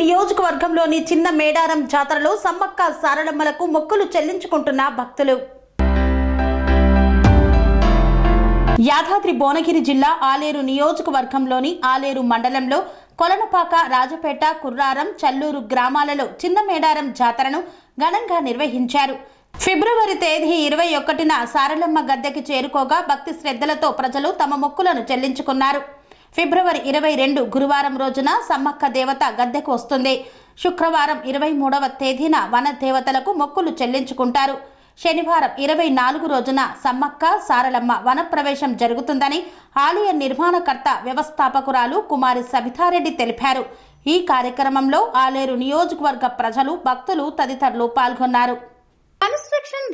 నియోజకవర్గంలోని చిన్న మేడారం జాతరలో సమ్మక్క సారలమ్మలకు మొక్కులు చెల్లించుకుంటున్న భక్తులు. యాదాద్రి భువనగిరి జిల్లా ఆలేరు నియోజకవర్గంలోని ఆలేరు మండలంలో కొలనపాక రాజపేట కుర్రారం చల్లూరు గ్రామాలలో చిన్న మేడారం జాతరను ఘనంగా నిర్వహించారు. ఫిబ్రవరి తేదీ ఇరవై ఒకటిన సారలమ్మ గద్దెకి చేరుకోగా భక్తి శ్రద్ధలతో ప్రజలు తమ మొక్కులను చెల్లించుకున్నారు. ఫిబ్రవరి ఇరవై రెండు గురువారం రోజున సమ్మక్క దేవత గద్దెకు వస్తుంది. శుక్రవారం ఇరవై మూడవ తేదీన వన దేవతలకు మొక్కులు చెల్లించుకుంటారు. శనివారం ఇరవై నాలుగు రోజున సమ్మక్క సారలమ్మ వనప్రవేశం జరుగుతుందని ఆలయ నిర్మాణకర్త వ్యవస్థాపకురాలు కుమారి సబితారెడ్డి తెలిపారు. ఈ కార్యక్రమంలో ఆలేరు నియోజకవర్గ ప్రజలు భక్తులు తదితరులు పాల్గొన్నారు.